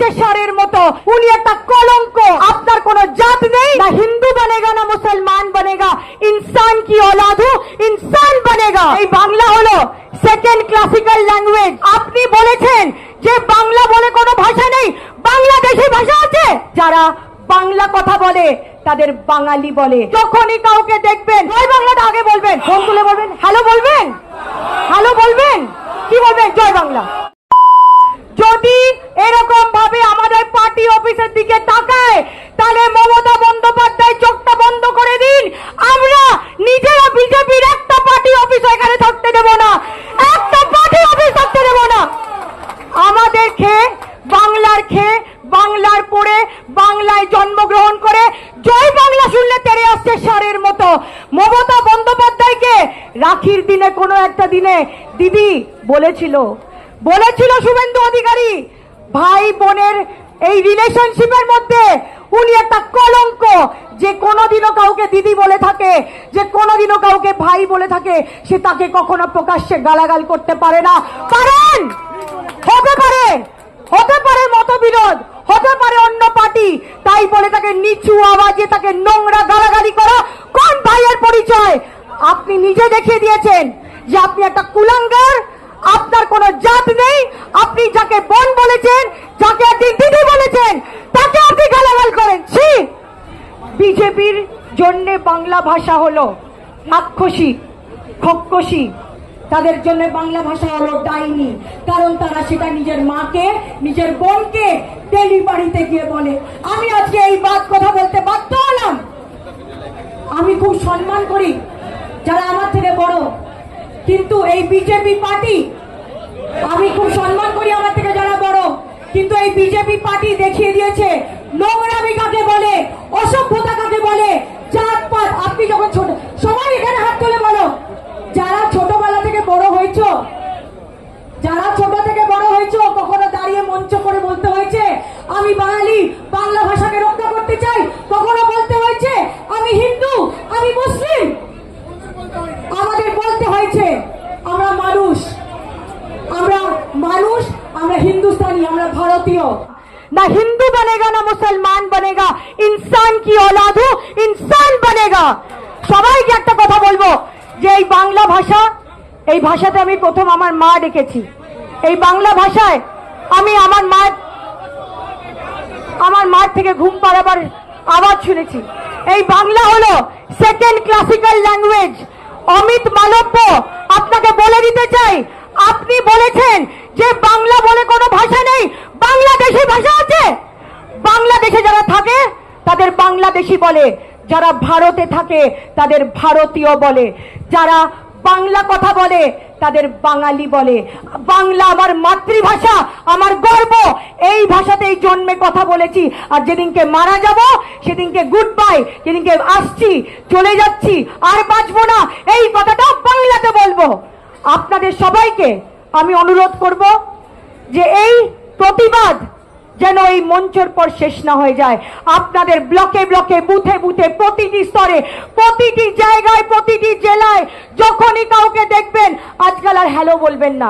আসছে সারের মতো উনি একটা কলঙ্ক আপনার কোনো জাত নেই না হিন্দু বনেগা না মুসলমান বনেগা ইনসান কি औलाद हूं ইনসান বনেগা এই বাংলা হলো সেকেন্ড ক্লাসিক্যাল ল্যাঙ্গুয়েজ আপনি বলেছেন যে বাংলা বলে কোনো ভাষা নেই বাংলাদেশি ভাষা আছে যারা বাংলা কথা বলে তাদের বাঙালি বলে যখনই কাউকে দেখবেন জয় বাংলাটা আগে বলবেন ফোন তুলে বলবেন হ্যালো বলবেন হ্যালো বলবেন কি বলবেন জয় বাংলা অফিসের দিকে তাকায়, তাহলে মমতা বন্দ্যোপাধ্যায় চোখটা বন্ধ করে দিন। আমরা নিজেরা বিজেপির একটা পার্টি অফিস এখানে থাকতে দেব না। একটা পার্টি অফিস থাকতে দেব না। আমাদের খেয়ে, বাংলার খেয়ে, বাংলার পড়ে, বাংলায় জন্মগ্রহণ করে, জয় বাংলা শুনলে তেরে আসছে সারের মতো। মমতা বন্দ্যোপাধ্যায়কে রাখির দিনে কোনো একটা দিনে দিদি বলেছিল বলেছিল শুভেন্দু অধিকারী, ভাই বোনের এই রিলেশনশিপের মধ্যে উনি একটা কলঙ্ক। যে কোনোদিনও কাউকে দিদি বলে থাকে, যে কোনোদিনও কাউকে ভাই বলে থাকে, সে তাকে কখনো প্রকাশ্যে গালাগাল করতে পারে না। পারেন হতে পারে হতে পারে মতবিরোধ, হতে পারে অন্য পার্টি, তাই বলে তাকে নিচু আওয়াজে তাকে নোংরা গালাগালি করা। কোন ভাইয়ের পরিচয়? আপনি নিজে দেখিয়ে দিয়েছেন যে আপনি একটা কুলাঙ্গার, আপনার কোনো জাত নেই। আপনি যাকে বোন বলেছেন, যাকে একদিন তাকে আপনি গালাগাল করেন। বিজেপির জন্য বাংলা ভাষা হলো রাক্ষসী খক্কসী। তাদের জন্য বাংলা ভাষা হলো ডাইনি। কারণ তারা সেটা নিজের মাকে, নিজের বোনকে ডেলিভারিতে গিয়ে বলে। আমি আজকে এই বাদ কথা বলতে বাধ্য হলাম। আমি খুব সম্মান করি যারা আমার থেকে বড়। কিন্তু এই বিজেপি পার্টি, আমি খুব সম্মান করি আমার থেকে যারা বড় কিন্তু এই পার্টি দেখিয়ে দিয়েছে। নোংরামি কাকে বলে? অসভ্যতা কাকে বলে? জাতপাত। আপনি যখন ছোট সবাই এখানে হাত তুলে বলো। যারা ছোটবেলা থেকে বড় হয়েছ, যারা ছোট থেকে বড় হয়েছো, কখনো দাঁড়িয়ে মঞ্চ করে বলতে হয়েছে, আমি বাঙালি, বাংলা ভাষাকে রক্ষা করতে চাই, কখনো বলতে হয়েছে, আমি হিন্দু, আমি মুসলিম। আমাদের বলতে হয়েছে, আমরা মানুষ। আমরা মানুষ, আমরা হিন্দুস্তানি, আমরা ভারতীয়। না হিন্দু বনেগা না মুসলমান বনেগা ইনসান কি औलाद हूं ইনসান বনেগা সবাইকে একটা কথা বলবো যে এই বাংলা ভাষা এই ভাষাতে আমি প্রথম আমার মা ডেকেছি এই বাংলা ভাষায় আমি আমার মা আমার মার থেকে ঘুম পাড়াবার আওয়াজ শুনেছি এই বাংলা হলো second classical language Amit Malviya আপনাকে বলে দিতে চাই আপনি বলেছেন যে বাংলা বলে কোনো ভাষা নেই বাংলাদেশি ভাষা আছে? বাংলাদেশে যারা থাকে, তাদের বাংলাদেশি বলে। যারা ভারতে থাকে, তাদের ভারতীয় বলে। যারা বাংলা কথা বলে, তাদের বাঙালি বলে। বাংলা আমার মাতৃভাষা, আমার গর্ব। এই ভাষাতেই জন্মে কথা বলেছি। আর যেদিনকে মারা যাব, সেদিনকে গুড বাই যেদিনকে আসছি, চলে যাচ্ছি, আর বাঁচবো না, এই কথাটা বাংলাতে বলব। আপনাদের সবাইকে আমি অনুরোধ করব যে এই প্রতিবাদ যেন এই মঞ্চের পর শেষ না হয়ে যায়। আপনাদের ব্লকে ব্লকে, বুথে বুথে, প্রতিটি স্তরে, প্রতিটি জায়গায়, প্রতিটি জেলায় যখনই কাউকে দেখবেন, আজকাল আর হ্যালো বলবেন না।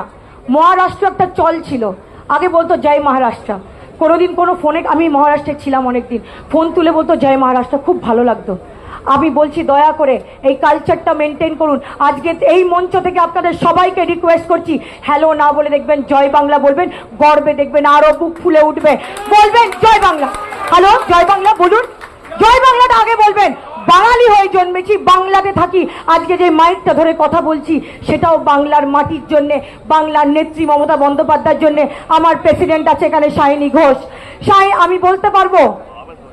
মহারাষ্ট্র একটা চল ছিল। আগে বলতো, জয় মহারাষ্ট্র। কোনোদিন কোনো ফোনে, আমি মহারাষ্ট্রে ছিলাম অনেকদিন। ফোন তুলে বলতো, জয় মহারাষ্ট্র। খুব ভালো লাগতো। আমি বলছি দয়া করে এই কালচারটা মেনটেন করুন। আজকে এই মঞ্চ থেকে আপনাদের সবাইকে রিকোয়েস্ট করছি হ্যালো না বলে দেখবেন জয় বাংলা বলবেন, গর্বে দেখবেন আরও বুক ফুলে উঠবে। বলবেন জয় বাংলা। হ্যালো জয় বাংলা, বলুন। জয় বাংলাটা আগে বলবেন। বাঙালি হয়ে জন্মেছি, বাংলাতে থাকি। আজকে যে মাইকটা ধরে কথা বলছি, সেটাও বাংলার মাটির জন্যে, বাংলার নেত্রী মমতা বন্দ্যোপাধ্যায়ের জন্যে। আমার প্রেসিডেন্ট আছে এখানে শাহিনী ঘোষ। শাহি আমি বলতে পারব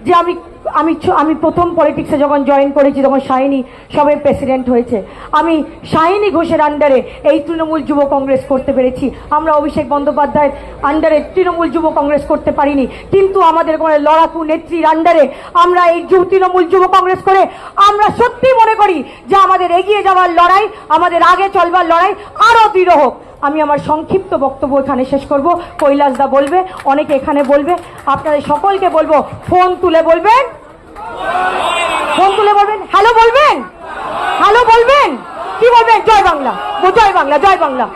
যে আমি আমি আমি প্রথম পলিটিক্সে যখন জয়েন করেছি, তখন শাহিনী সবে প্রেসিডেন্ট হয়েছে। আমি শাহিনী ঘোষের আন্ডারে এই তৃণমূল যুব কংগ্রেস করতে পেরেছি। আমরা অভিষেক বন্দ্যোপাধ্যায়ের আন্ডারে তৃণমূল যুব কংগ্রেস করতে পারিনি। কিন্তু আমাদের কোনো লড়াকু নেত্রীর আন্ডারে আমরা এই তৃণমূল যুব কংগ্রেস করে আমরা সত্যি মনে করি যে আমাদের এগিয়ে যাওয়ার লড়াই, আমাদের আগে চলবার লড়াই আরও দৃঢ় হোক। আমি আমার সংক্ষিপ্ত বক্তব্য এখানে শেষ করব। কৈলাসদা বলবে, অনেকে এখানে বলবে। আপনাদের সকলকে বলব, ফোন তুলে বলবেন। ফোন তুলে বলবেন? হ্যালো বলবেন? হ্যালো বলবেন? কি বলবেন? জয় বাংলা। জয় বাংলা জয় বাংলা।